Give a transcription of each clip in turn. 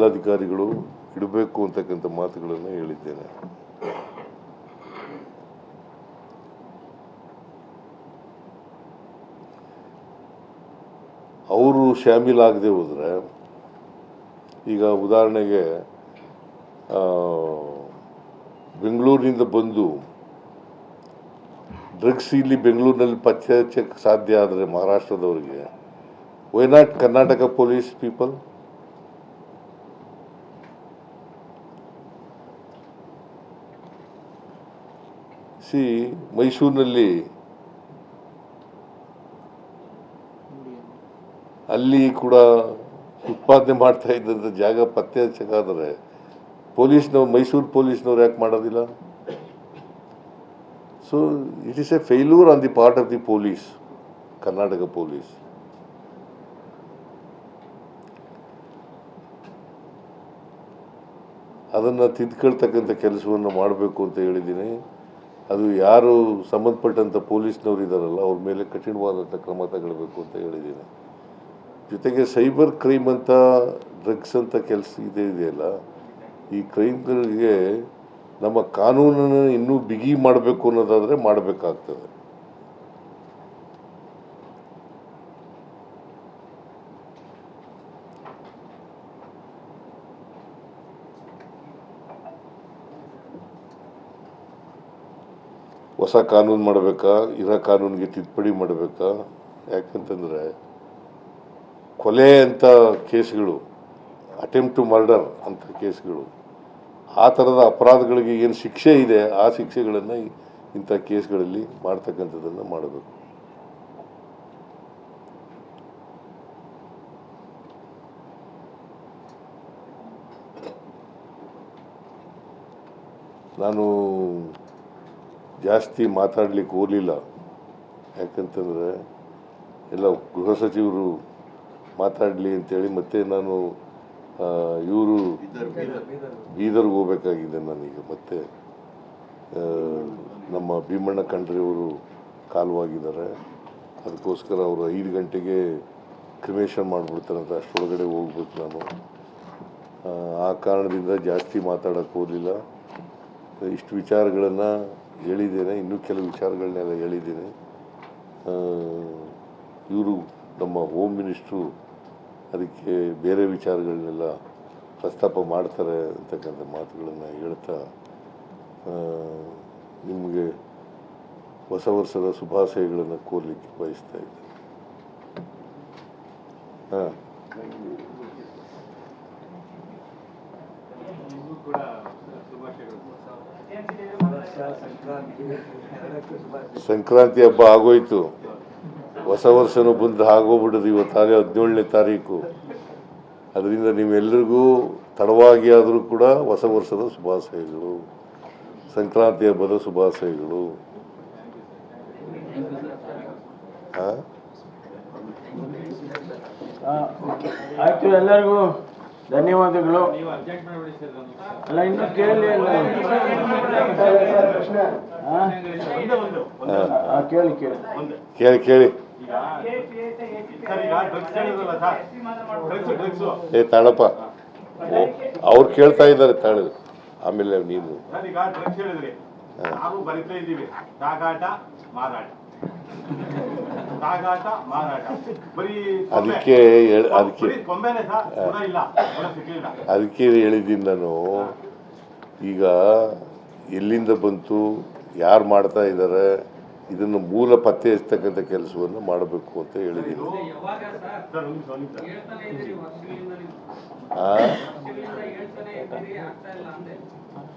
ಮೇಲಾಧಿಕಾರಿಗಳು ಇಡಬೇಕು ಅಂತಕ್ಕಂಥ ಮಾತುಗಳನ್ನು ಹೇಳಿದ್ದೇನೆ. ಅವರು ಶಾಮೀಲಾಗದೆ ಹೋದರೆ, ಈಗ ಉದಾಹರಣೆಗೆ ಬೆಂಗಳೂರಿನಿಂದ ಬಂದು ಡ್ರಗ್ಸ್ ಇಲ್ಲಿ ಬೆಂಗಳೂರಿನಲ್ಲಿ ಪತ್ತೆ ಸಾಧ್ಯ ಆದರೆ ಮಹಾರಾಷ್ಟ್ರದವರಿಗೆ why not Karnataka police people C ಮೈಸೂರಿನಲ್ಲಿ ಅಲ್ಲಿ ಕೂಡ ಉತ್ಪಾದನೆ ಮಾಡ್ತಾ ಇದ್ದಂಥ ಜಾಗ ಪತ್ತೆ ಹಚ್ಚಕ್ಕಾದರೆ ಪೊಲೀಸ್ನವ್ರು, ಮೈಸೂರು ಪೊಲೀಸ್ನವ್ರು ಯಾಕೆ ಮಾಡೋದಿಲ್ಲ? So it is a failure on the part of the police Karnataka police ಅದನ್ನು ತಿದ್ಕೊಳ್ತಕ್ಕಂಥ ಕೆಲಸವನ್ನು ಮಾಡಬೇಕು ಅಂತ ಹೇಳಿದ್ದೀನಿ. ಅದು ಯಾರು ಸಂಬಂಧಪಟ್ಟಂಥ ಪೊಲೀಸ್ನವ್ರು ಇದ್ದಾರಲ್ಲ ಅವ್ರ ಮೇಲೆ ಕಠಿಣವಾದಂಥ ಕ್ರಮ ತಗೊಳ್ಬೇಕು ಅಂತ ಹೇಳಿದ್ದೀನಿ. ಜೊತೆಗೆ ಸೈಬರ್ ಕ್ರೈಮ್ ಅಂತ, ಡ್ರಗ್ಸ್ ಅಂತ ಕೆಲಸ ಇದೆ, ಇದೆಯಲ್ಲ, ಈ ಕ್ರೈಮ್ಗಳಿಗೆ ನಮ್ಮ ಕಾನೂನನ್ನು ಇನ್ನೂ ಬಿಗಿ ಮಾಡಬೇಕು ಅನ್ನೋದಾದರೆ ಮಾಡಬೇಕಾಗ್ತದೆ. ಹೊಸ ಕಾನೂನು ಮಾಡಬೇಕಾ? ಇರೋ ಕಾನೂನಿಗೆ ತಿದ್ದುಪಡಿ ಮಾಡಬೇಕಾ? ಯಾಕಂತಂದರೆ ಕೊಲೆ ಅಂತ ಕೇಸ್ಗಳು ಅಟೆಂಪ್ಟ್ ಟು ಮರ್ಡರ್ ಅಂತ ಕೇಸ್ಗಳು, ಆ ಥರದ ಅಪರಾಧಗಳಿಗೆ ಏನು ಶಿಕ್ಷೆ ಇದೆ, ಆ ಶಿಕ್ಷೆಗಳನ್ನು ಇಂಥ ಕೇಸ್ಗಳಲ್ಲಿ ಮಾಡ್ತಕ್ಕಂಥದ್ದನ್ನು ಮಾಡಬೇಕು. ನಾನು ಜಾಸ್ತಿ ಮಾತಾಡಲಿಕ್ಕೆ ಹೋಗಲಿಲ್ಲ. ಯಾಕಂತಂದರೆ ಎಲ್ಲ ಗೃಹ ಸಚಿವರು ಮಾತಾಡಲಿ ಅಂತೇಳಿ ಮತ್ತೆ ನಾನು ಇವರು ಬೀದರ್ಗೆ ಹೋಗಬೇಕಾಗಿದೆ ನನಗೆ ಮತ್ತೆ ನಮ್ಮ ಭೀಮಣ್ಣ ಕಂಡ್ರೆಯವರು ಕಾಲುವಾಗಿದ್ದಾರೆ. ಅದಕ್ಕೋಸ್ಕರ ಅವರು ಐದು ಗಂಟೆಗೆ ಕ್ರಿಮೇಷನ್ ಮಾಡಿಬಿಡ್ತಾರಂತ ಅಷ್ಟರೊಳಗಡೆ ಹೋಗ್ಬೇಕು ನಾನು. ಆ, ಆ ಕಾರಣದಿಂದ ಜಾಸ್ತಿ ಮಾತಾಡೋಕ್ಕೆ ಹೋಗಲಿಲ್ಲ. ಇಷ್ಟು ವಿಚಾರಗಳನ್ನು ಹೇಳಿದ್ದೇನೆ, ಇನ್ನೂ ಕೆಲವು ವಿಚಾರಗಳನ್ನೆಲ್ಲ ಹೇಳಿದ್ದೇನೆ. ಇವರು ನಮ್ಮ ಹೋಮ್ ಮಿನಿಸ್ಟ್ರು ಅದಕ್ಕೆ ಬೇರೆ ವಿಚಾರಗಳನ್ನೆಲ್ಲ ಪ್ರಸ್ತಾಪ ಮಾಡ್ತಾರೆ ಅಂತಕ್ಕಂಥ ಮಾತುಗಳನ್ನು ಹೇಳ್ತಾ ನಿಮಗೆ ಹೊಸ ವರ್ಷದ ಶುಭಾಶಯಗಳನ್ನು ಕೋರ್ಲಿಕ್ಕೆ ಬಯಸ್ತಾ ಇದ್ದೆ ಹಾಂ ನಿಮಗೂ ಕೂಡ ಶುಭಾಶಯಗಳು ಸಂಕ್ರಾಂತಿ ಹಬ್ಬ ಆಗೋಯ್ತು. ಹೊಸ ವರ್ಷನೂ ಬಂದು ಆಗೋಗ್ಬಿಡೋದು ಇವತ್ತಾರೆ ಹದಿನೇಳನೇ ತಾರೀಕು. ಅದರಿಂದ ನಿಮ್ಮೆಲ್ಲರಿಗೂ ತಡವಾಗಿ ಆದರೂ ಕೂಡ ಹೊಸ ವರ್ಷದ ಶುಭಾಶಯಗಳು. ಸಂಕ್ರಾಂತಿ ಹಬ್ಬದ ಶುಭಾಶಯಗಳು. ಎಲ್ಲರಿಗೂ. ಧನ್ಯವಾದಗಳು. ಅಲ್ಲ ಇನ್ನು ಕೇಳಿ ಕೇಳಿ ಕೇಳಿ. ಕೇಳಿ ಏ ತಾಳಪ್ಪ. ಅವ್ರು ಕೇಳ್ತಾ ಇದ್ದಾರೆ ತಾಳ. ಆಮೇಲೆ ನೀನು ನಾವು ಬರಿತಾ ಇದ್ದೀವಿ. ಸಾಗಾಟ ಮಾರಾಟ. ಅದಕ್ಕೆ ಅದಕ್ಕೆ ಬರೀ ಕೊಂಬೆನೆ ಸರ್ ಗುಣ ಇಲ್ಲ. ಗುಣ ಸಿಕ್ಕಿಲ್ಲ ಅದಕ್ಕೆ ಹೇಳಿದ್ದೀನಿ ನಾನು. ಈಗ ಎಲ್ಲಿಂದ ಬಂತು ಯಾರು ಮಾಡ್ತಾ ಇದ್ದಾರೆ ಇದನ್ನು ಮೂಲ ಪತ್ತೆ ಹಚ್ಚತಕ್ಕಂಥ ಕೆಲಸವನ್ನು ಮಾಡಬೇಕು ಅಂತ ಹೇಳಿದ್ದೀನಿ. ಸರ್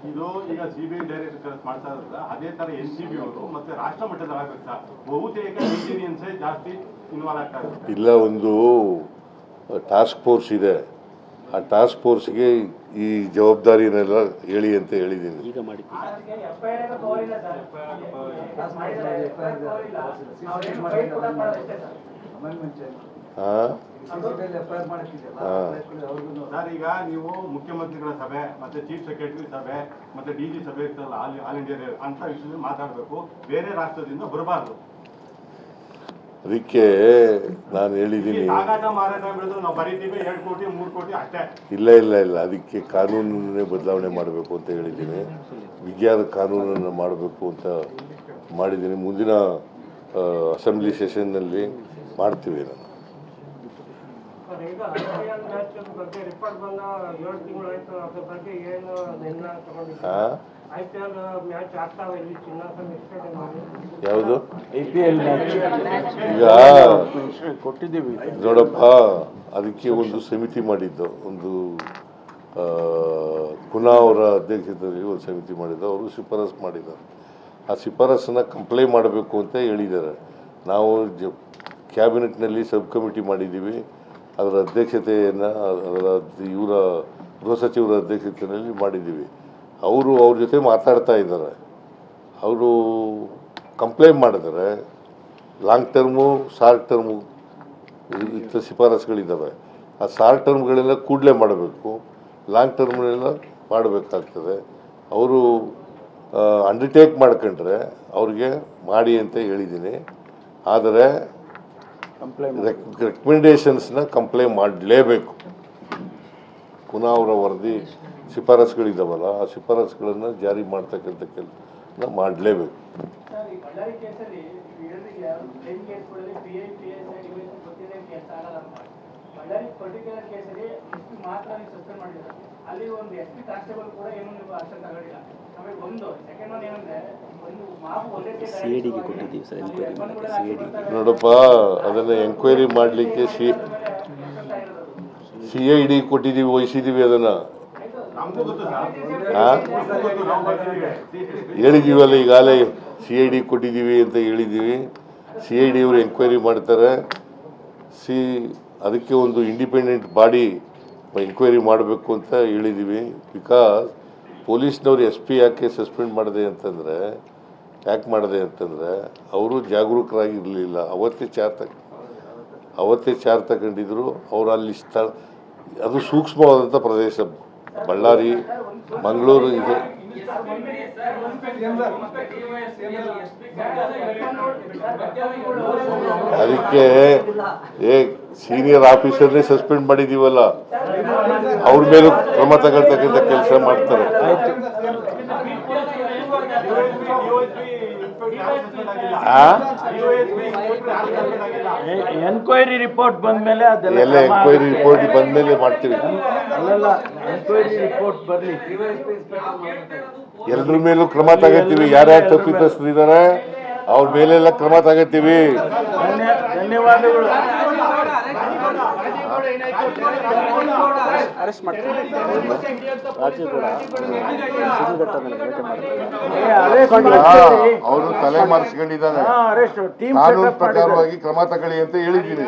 ಇದು. ಈಗ ಸಿಬಿಐ ಡೈರೆಕ್ಟರ್ ಕೆಲಸ ಮಾಡ್ತಾ ಇರೋದ್ರ ಅದೇ ತರ ಎನ್ ಸಿ ಬಿ ಅವರು ಮತ್ತೆ ರಾಷ್ಟ್ರ ಮಟ್ಟದಲ್ಲಿ ಆಗ್ಬೇಕು ಸರ್. ಬಹುತೇಕ ಇಂಜಿನಿಯನ್ಸೇ ಜಾಸ್ತಿ ಇನ್ವಾಲ್ವ್ ಆಗ್ತಾ ಇದ್ದಾರೆ. ಇಲ್ಲ ಒಂದು ಟಾಸ್ಕ್ ಫೋರ್ಸ್ ಇದೆ. ಆ ಟಾಸ್ಕ್ ಫೋರ್ಸ್ಗೆ ಈ ಜವಾಬ್ದಾರಿನೆಲ್ಲ ಹೇಳಿ ಅಂತ ಹೇಳಿದ್ದೀನಿ. ಹಾಂ ಸರ್ ಈಗ ನೀವು ಮುಖ್ಯಮಂತ್ರಿಗಳ ಸಭೆ ಮತ್ತೆ ಚೀಫ್ ಸೆಕ್ರೆಟರಿ ಸಭೆ ಮತ್ತೆ ಡಿ ಜಿ ಸಭೆ ಇರ್ತಲ್ಲ ಆಲ್ ಇಂಡಿಯಾ ಅಂತ ವಿಷಯದಲ್ಲಿ ಮಾತಾಡಬೇಕು. ಬೇರೆ ರಾಷ್ಟ್ರದಿಂದ ಬರಬಾರ್ದು. ಅದಕ್ಕೆ ನಾನು ಹೇಳಿದ್ದೀನಿ. ಇಲ್ಲ ಇಲ್ಲ ಇಲ್ಲ. ಅದಕ್ಕೆ ಕಾನೂನನ್ನೇ ಬದಲಾವಣೆ ಮಾಡಬೇಕು ಅಂತ ಹೇಳಿದ್ದೀನಿ. ವಿಜ್ಞಾನ ಕಾನೂನನ್ನು ಮಾಡಬೇಕು ಅಂತ ಮಾಡಿದ್ದೀನಿ. ಮುಂದಿನ ಅಸೆಂಬ್ಲಿ ಸೆಷನ್ನಲ್ಲಿ ಮಾಡ್ತೀವಿ ನಾನು. ಈಗ ಐ ಪಿ ಮ್ಯಾಚ್ ಬಗ್ಗೆ ರಿಪೋರ್ಟ್ ಬಂದ ಏಳು ತಿಂಗಳಾಯ್ತು ಅದ್ರ ಬಗ್ಗೆ ಏನು ನಿರ್ಣಯ ತಗೊಂಡಿದ್ದೀರಾ ಹಾಂ ಐ ಪಿ ಎಲ್ ಮ್ಯಾಚ್ ಆಗ್ತಾವೆ ಇಲ್ಲಿ ಸ್ಟೇಡಿಯಂ ಯಾವುದು? ಐ ಪಿ ಎಲ್ ಈಗ ಕೊಟ್ಟಿದ್ದೀವಿ. ನೋಡಪ್ಪ ಅದಕ್ಕೆ ಒಂದು ಸಮಿತಿ ಮಾಡಿದ್ದು. ಒಂದು ಕುನಾ ಅವರ ಅಧ್ಯಕ್ಷತೆಯಲ್ಲಿ ಒಂದು ಸಮಿತಿ ಮಾಡಿದ್ದು. ಅವರು ಶಿಫಾರಸು ಮಾಡಿದ್ದಾರೆ. ಆ ಶಿಫಾರಸನ್ನು ಕಂಪ್ಲೈ ಮಾಡಬೇಕು ಅಂತ ಹೇಳಿದ್ದಾರೆ. ನಾವು ಜ ಕ್ಯಾಬಿನೆಟ್ನಲ್ಲಿ ಸಬ್ ಕಮಿಟಿ ಮಾಡಿದ್ದೀವಿ. ಅದರ ಅಧ್ಯಕ್ಷತೆಯನ್ನು ಅದರ ಇವರ ಗೃಹ ಸಚಿವರ ಅಧ್ಯಕ್ಷತೆಯಲ್ಲಿ ಮಾಡಿದ್ದೀವಿ. ಅವರು ಅವ್ರ ಜೊತೆ ಮಾತಾಡ್ತಾ ಇದ್ದಾರೆ. ಅವರು ಕಂಪ್ಲೇಂಟ್ ಮಾಡಿದರೆ ಲಾಂಗ್ ಟರ್ಮು, ಶಾರ್ಟ್ ಟರ್ಮು ಇತರ ಶಿಫಾರಸುಗಳಿದ್ದಾವೆ ಆ ಶಾರ್ಟ್ ಟರ್ಮ್ಗಳೆಲ್ಲ ಕೂಡಲೇ ಮಾಡಬೇಕು. ಲಾಂಗ್ ಟರ್ಮ್ಗಳೆಲ್ಲ ಮಾಡಬೇಕಾಗ್ತದೆ. ಅವರು ಅಂಡರ್ಟೇಕ್ ಮಾಡ್ಕೊಂಡ್ರೆ ಅವ್ರಿಗೆ ಮಾಡಿ ಅಂತ ಹೇಳಿದ್ದೀನಿ. ಆದರೆ ರೆಕಮೆಂಡೇಶನ್ಸ್ನ ಕಂಪ್ಲೇಂಟ್ ಮಾಡಲೇಬೇಕು. ಪುನಃ ಅವರ ವರದಿ ಶಿಫಾರಸುಗಳಿದ್ದಾವಲ್ಲ ಆ ಶಿಫಾರಸುಗಳನ್ನು ಜಾರಿ ಮಾಡ್ತಕ್ಕಂಥ ಕೆಲಸ ಮಾಡಲೇಬೇಕು ಸರ್ ಈ ಬಳ್ಳಾರಿ ಕೇಸಲ್ಲಿ ನೀವು ಹೇಳಿದ್ರೆ claim ಕೇಸ್ಗಳಲ್ಲಿ P I P S I ಗೊತ್ತಿದೆ ಕೇಸ್ ಆಗಲ್ಲ ಅಂತ ಬಳ್ಳಾರಿ ಪರ್ಟಿಕ್ಯುಲರ್ ಕೇಸಲ್ಲಿ ಎಸ್ ಪಿ ಮಾತ್ರ ನೀವು ಸಸ್ಪೆಂಡ್ ಅಲ್ಲಿ ಒಂದು ಎಸ್ ಪಿ ಕಾನ್ಸ್ಟೇಬಲ್ ಕೂಡ ಏನು ನೀವು ಆಕ್ಷನ್ ತಗೊಂಡಿಲ್ಲ ಒಂದು ಸೆಕೆಂಡ್ ಒನ್ ಏನಂದ್ರೆ ನೋಡಪ್ಪ ಅದನ್ನು ಎಂಕ್ವೈರಿ ಮಾಡಲಿಕ್ಕೆ ಸಿ ಸಿ ಐ ಡಿ ಕೊಟ್ಟಿದ್ದೀವಿ ವಹಿಸಿದ್ದೀವಿ ಅದನ್ನು. ಹೇಳಿದ್ದೀವಲ್ಲ ಈಗಾಗಲೇ ಸಿ ಐ ಡಿ ಕೊಟ್ಟಿದ್ದೀವಿ ಅಂತ ಹೇಳಿದ್ದೀವಿ. ಸಿ ಐ ಡಿ ಅವರು ಎಂಕ್ವೈರಿ ಮಾಡ್ತಾರೆ. ಸಿ ಅದಕ್ಕೆ ಒಂದು ಇಂಡಿಪೆಂಡೆಂಟ್ ಬಾಡಿ ಎಂಕ್ವೈರಿ ಮಾಡಬೇಕು ಅಂತ ಹೇಳಿದ್ದೀವಿ ಬಿಕಾಸ್ ಪೊಲೀಸ್ನವ್ರು ಎಸ್ ಪಿ ಯಾಕೆ ಸಸ್ಪೆಂಡ್ ಮಾಡಿದೆ ಅಂತಂದರೆ, ಯಾಕೆ ಮಾಡಿದೆ ಅಂತಂದರೆ, ಅವರು ಜಾಗರೂಕರಾಗಿ ಇರಲಿಲ್ಲ ಅವತ್ತೇ ಚಾರ್ ತಕ್, ಅವತ್ತೇ ಚಾರ್ ತಗೊಂಡಿದ್ರು. ಅವರು ಅಲ್ಲಿ ಸ್ಥಳ, ಅದು ಸೂಕ್ಷ್ಮವಾದಂಥ ಪ್ರದೇಶ. ಬಳ್ಳಾರಿ, ಮಂಗಳೂರು ಇದೆ. ಅದಕ್ಕೆ ಏ ಸೀನಿಯರ್ ಆಫೀಸರ್ನೇ ಸಸ್ಪೆಂಡ್ ಮಾಡಿದೀವಲ್ಲ? ಅವ್ರ ಮೇಲೂ ಕ್ರಮ ತಗೊಳ್ತಕ್ಕಂಥ ಕೆಲಸ ಮಾಡ್ತಾರೆ. ಎನ್ಕ್ವೈರಿ ರಿಪೋರ್ಟ್ ಬಂದ್ಮೇಲೆ ಅದೆಲ್ಲ ಎಲ್ಲ ಕ್ರಮ ಎಂಕ್ವೈರಿ ಆಗುತ್ತೆ. ರಿಪೋರ್ಟ್ ಬಂದ್ಮೇಲೆ ಮಾಡ್ತೀವಿ. ಅಲ್ಲಲ್ಲ ಎನ್ಕ್ವೈರಿ ರಿಪೋರ್ಟ್ ಬರಲಿ. ಎಲ್ಲರ ಮೇಲೂ ಕ್ರಮ ತಗೋತೀವಿ. ಯಾರ್ಯಾರು ತಪ್ಪಿತಸ್ಥರಿದ್ದಾರೆ ಅವ್ರ ಮೇಲೆಲ್ಲ ಕ್ರಮ ತಗೋತೀವಿ. ಧನ್ಯವಾದಗಳು. ಅರೆಸ್ಟ್ ಮಾಡ್ತಾರೆ ರಾಜು ಕೂಡ ಸಿದ್ದುದತ್ತ ನನಗೆ ಭೇಟಿ ಮಾಡ್ತಾರೆ. ಅವರು ತಲೆ ಮಾರಿಸ್ಕೊಂಡಿದ್ದಾರೆ ಕಾನೂನು. ಪ್ರಕಾರವಾಗಿ ಕ್ರಮ ತಗೊಳ್ಳಿ ಅಂತ ಹೇಳಿದ್ದೀನಿ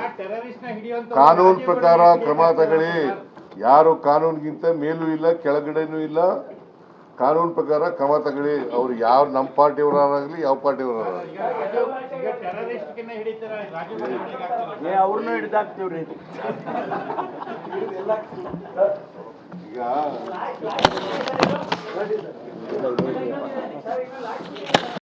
ಕಾನೂನು ಪ್ರಕಾರ ಕ್ರಮ ತಗೊಳ್ಳಿ ಯಾರು ಕಾನೂನಿಗಿಂತ ಮೇಲೂ ಇಲ್ಲ ಕೆಳಗಡೆನೂ ಇಲ್ಲ ಕಾನೂನು ಪ್ರಕಾರ ಕ್ರಮ ತಗೊಳ್ಳಿ. ಅವ್ರು ಯಾವ ನಮ್ಮ ಪಾರ್ಟಿಯವರಾಗಲಿ ಯಾವ ಪಾರ್ಟಿಯವರಾಗಲಿ ಏ ಅವ್ರನ್ನೂ ಹಿಡ್ದಾಕ್ತೀವ್ರಿ ಈಗ